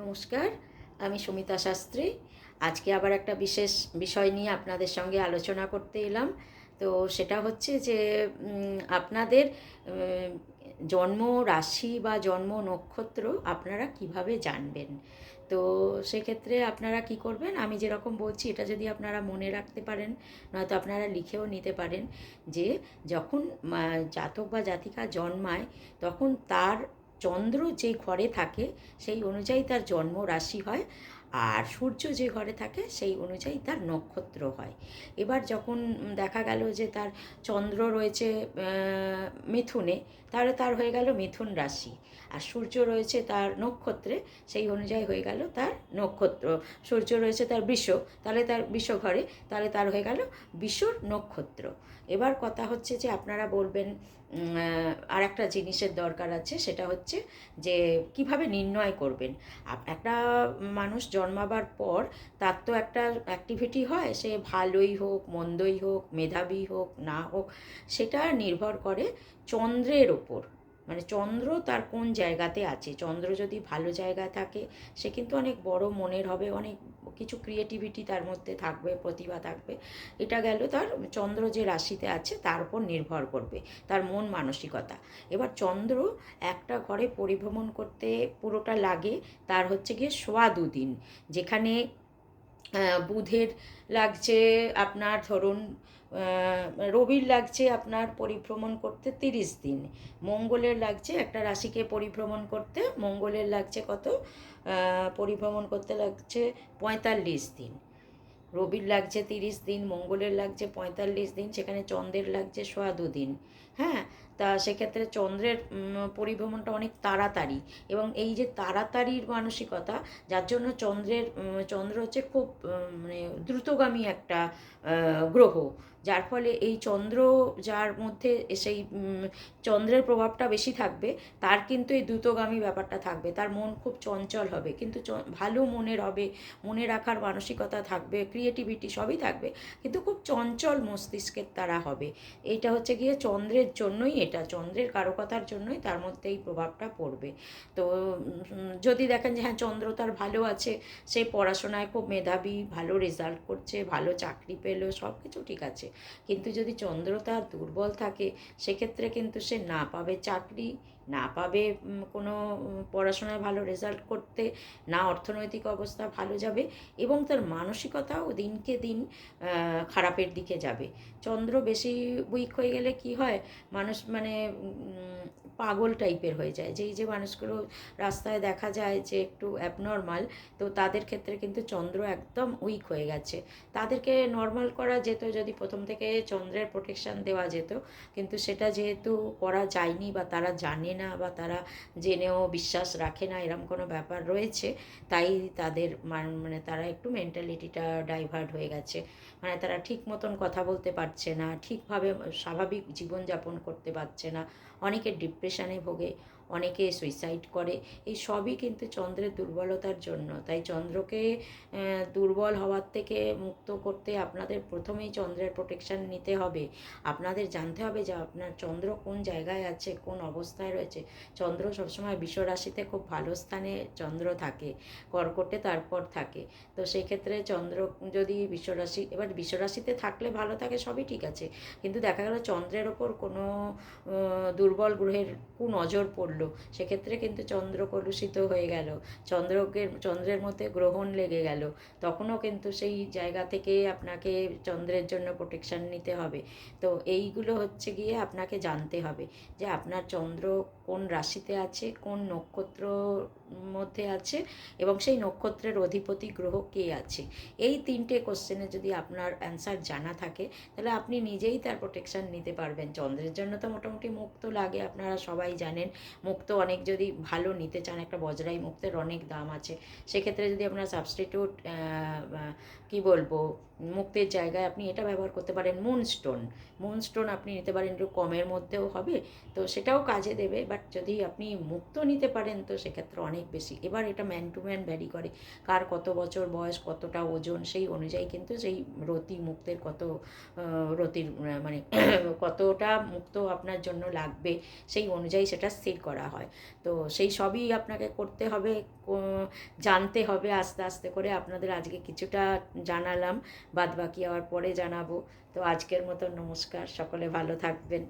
নমস্কার, আমি সুমিতা শাস্ত্রী। আজকে আবার একটা বিশেষ বিষয় নিয়ে আপনাদের সঙ্গে আলোচনা করতে এলাম। তো সেটা হচ্ছে যে আপনাদের জন্ম রাশি বা জন্ম নক্ষত্র আপনারা কীভাবে জানবেন? তো সেক্ষেত্রে আপনারা কি করবেন? আমি যেরকম বলছি, এটা যদি আপনারা মনে রাখতে পারেন, নয়তো আপনারা লিখেও নিতে পারেন যে, যখন জাতক বা জাতিকা জন্মায়, তখন তার চন্দ্র যে ঘরে থাকে, সেই অনুযায়ী তার জন্ম রাশি হয়, আর সূর্য যে ঘরে থাকে, সেই অনুযায়ী তার নক্ষত্র হয়। এবার যখন দেখা গেল যে তার চন্দ্র রয়েছে মিথুনে, তাহলে তার হয়ে গেল মিথুন রাশি। আর সূর্য রয়েছে তার নক্ষত্রে, সেই অনুযায়ী হয়ে গেল তার নক্ষত্র। সূর্য রয়েছে তার বিষ, তাহলে তার বিষ ঘরে, তাহলে তার হয়ে গেল বিশ্বর নক্ষত্র। এবার কথা হচ্ছে যে আপনারা বলবেন আর একটা জিনিসের দরকার আছে, সেটা হচ্ছে যে কীভাবে নির্ণয় করবেন। একটা মানুষ জন্মাবার পর তার তো একটা অ্যাক্টিভিটি হয়, সে ভালোই হোক, মন্দই হোক, মেধাবী হোক, না হোক, সেটা নির্ভর করে চন্দ্রের ওপর। মানে চন্দ্র তার কোন জায়গাতে আছে? চন্দ্র যদি ভালো জায়গায় থাকে, সে কিন্তু অনেক বড় মনের হবে, অনেক কিছু ক্রিয়েটিভিটি তার মধ্যে থাকবে, প্রতিভা থাকবে। এটা গেল তার চন্দ্র যে রাশিতে আছে, তার উপর নির্ভর করবে, তার মন মানসিকতা। এবার চন্দ্র একটা ঘরে পরিভ্রমণ করতে পুরোটা লাগে, তার হচ্ছে গিয়ে সোয়া দুদিন। যেখানে বুধের লাগছে আপনার ধরুন রবির লাগছে আপনার পরিভ্রমণ করতে তিরিশ দিন। মঙ্গলের লাগছে একটা রাশিকে পরিভ্রমণ করতে, মঙ্গলের লাগছে কত? পরিভ্রমণ করতে লাগছে পঁয়তাল্লিশ দিন। রবির লাগছে তিরিশ দিন, মঙ্গলের লাগছে পঁয়তাল্লিশ দিন, সেখানে চন্দ্রের লাগছে সোয়া দুদিন। হ্যাঁ তা সেক্ষেত্রে চন্দ্রের পরিভ্রমণটা অনেক তাড়াতাড়ি এবং এই যে তাড়াতাড়ির মানসিকতা, যার জন্য চন্দ্রের চন্দ্র হচ্ছে খুব মানে দ্রুতগামী একটা গ্রহ। যার ফলে এই চন্দ্র যার মধ্যে সেই চন্দ্রের প্রভাবটা বেশি থাকবে, তার কিন্তু এই দ্রুতগামী ব্যাপারটা থাকবে। তার মন খুব চঞ্চল হবে, কিন্তু ভালো মনের হবে, মনে রাখার মানসিকতা থাকবে ক্রিয়েটিভিটি সবই থাকবে, কিন্তু খুব চঞ্চল মস্তিষ্কের তারা হবে। এইটা হচ্ছে গিয়ে চন্দ্রের জন্যই এটা চন্দ্রের কারকতার জন্যই তার মধ্যে এই প্রভাবটা পড়বে। তো যদি দেখেন যে হ্যাঁ চন্দ্র তার ভালো আছে, সে পড়াশোনায় খুব মেধাবী, ভালো রেজাল্ট করছে, ভালো চাকরি পেল সব কিছু ঠিক আছে। কিন্তু যদি চন্দ্র তার দুর্বল থাকে, সেক্ষেত্রে কিন্তু সে না পাবে চাকরি না পাবে কোনো পড়াশোনায় ভালো রেজাল্ট করতে, না অর্থনৈতিক অবস্থা ভালো যাবে এবং তার মানসিকতাও দিনকে দিন খারাপের দিকে যাবে। চন্দ্র বেশি উইক হয়ে গেলে কি হয়? মানুষ মানে পাগল টাইপের হয়ে যায়। যেই যে মানুষগুলো রাস্তায় দেখা যায় যে একটু অ্যাবনর্মাল তো তাদের ক্ষেত্রে কিন্তু চন্দ্র একদম উইক হয়ে গেছে। তাদেরকে নর্মাল করা যেত, যদি প্রথম থেকে চন্দ্রের প্রোটেকশান দেওয়া যেত, কিন্তু সেটা যেহেতু করা যায়নি বা তারা জানে না বা তারা জেনেও বিশ্বাস রাখে না, এরম কোনো ব্যাপার রয়েছে, তাই তাদের মানে তারা একটু মেন্টালিটিটা ডাইভার্ট হয়ে গেছে। মানে তারা ঠিক মতন কথা বলতে পারছে না, ঠিকভাবে স্বাভাবিক জীবনযাপন করতে পারছে না, অনেকে ডিপ্রেশনে ভোগে অনেকে সুইসাইড করে। এই সবই কিন্তু চন্দ্রের দুর্বলতার জন্য। তাই চন্দ্রকে দুর্বল হওয়ার থেকে মুক্ত করতে আপনাদের প্রথমেই চন্দ্রের প্রোটেকশান নিতে হবে। আপনাদের জানতে হবে যে আপনার চন্দ্র কোন জায়গায় আছে, কোন অবস্থায় রয়েছে। চন্দ্র সবসময় বিশ্বরাশিতে খুব ভালো স্থানে চন্দ্র থাকে, কর্কটে তারপর থাকে। তো সেই ক্ষেত্রে চন্দ্র যদি বিশ্বরাশি, এবার বিশ্বরাশিতে থাকলে ভালো থাকে, সবই ঠিক আছে। কিন্তু দেখা গেল চন্দ্রের ওপর কোনো দুর্বল গ্রহের কু নজর পড়ল। সেক্ষেত্রে কিন্তু চন্দ্র কলুষিত হয়ে গেল। চন্দ্রকে চন্দ্রের মধ্যে গ্রহণ লেগে গেল। তখনও কিন্তু সেই জায়গা থেকে আপনাকে চন্দ্রের জন্য প্রোটেকশান নিতে হবে। তো এইগুলো হচ্ছে গিয়ে আপনাকে জানতে হবে যে আপনার চন্দ্র কোন রাশিতে আছে, কোন নক্ষত্র মধ্যে আছে এবং সেই নক্ষত্রের অধিপতি গ্রহ কে আছে? এই তিনটে কোশ্চেনে যদি আপনার অ্যান্সার জানা থাকে, তাহলে আপনি নিজেই তার প্রোটেকশান নিতে পারবেন। চন্দ্রের জন্য তো মোটামুটি মুক্ত লাগে, আপনারা সবাই জানেন। মুক্ত অনেক যদি ভালো নিতে চান, একটা বজরাই মুক্তের অনেক দাম আছে। সেক্ষেত্রে যদি আপনার সাবস্টিটিউট কি বলব? মুক্তের জায়গায় আপনি এটা ব্যবহার করতে পারেন। মুনস্টোন মুনস্টোন আপনি নিতে পারেন একটু কমের মধ্যেও হবে, তো সেটাও কাজে দেবে বাট যদি আপনি মুক্ত নিতে পারেন, তো সেক্ষেত্রে অনেক বেশি। এবার এটা ম্যান টু ম্যান ভ্যারি করে, কার কত বছর বয়স, কতটা ওজন, সেই অনুযায়ী কিন্তু সেই রতি মুক্তের কত রতির মানে কতটা মুক্ত আপনার জন্য লাগবে, সেই অনুযায়ী সেটা স্থির করা হয়। তো সেই সবই আপনাকে করতে হবে জানতে হবে, আস্তে আস্তে করে আপনাদের আজকে কিছুটা জানালাম। বাদ বাকি আবার পরে জানাব। তো আজকের মতো নমস্কার সকলে ভালো থাকবেন।